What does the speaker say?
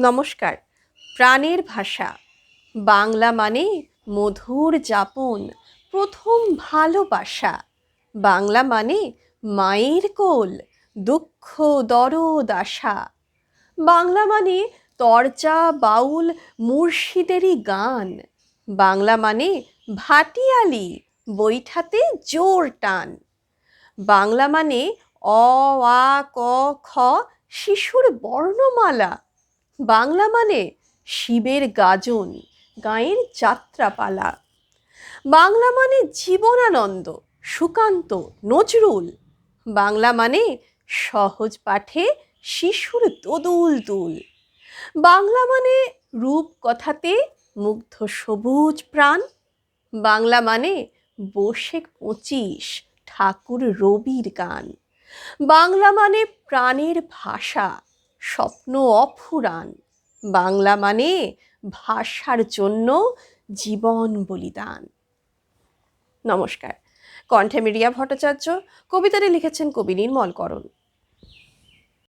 নমস্কার। প্রাণের ভাষা। বাংলা মানে মধুর যাপন, প্রথম ভালোবাসা। বাংলা মানে মায়ের কোল, দুঃখ, দরদ, আশা। বাংলা মানে তরচা, বাউল, মুর্শিদেরই গান। বাংলা মানে ভাটিয়ালি, বৈঠাতে জোর টান। বাংলা মানে অ, আ, ক, খ, শিশুর বর্ণমালা। বাংলা মানে শিবের গাজন, গায়ের যাত্রাপালা। বাংলা মানে জীবনানন্দ, সুকান্ত, নজরুল। বাংলা মানে সহজ পাঠে শিশুর দোদুল দুল। বাংলা মানে রূপ কথাতে মুগ্ধ সবুজ প্রাণ। বাংলা মানে বসে পঁচিশ ঠাকুর রবির গান। বাংলা মানে প্রাণের ভাষা স্বপ্ন অফুরান বাংলা মানে ভাষার জন্য জীবন বলিদান। নমস্কার। কণ্ঠে মিডিয়া ভট্টাচার্য, কবিতাটি লিখেছেন কবি নির্মল করণ।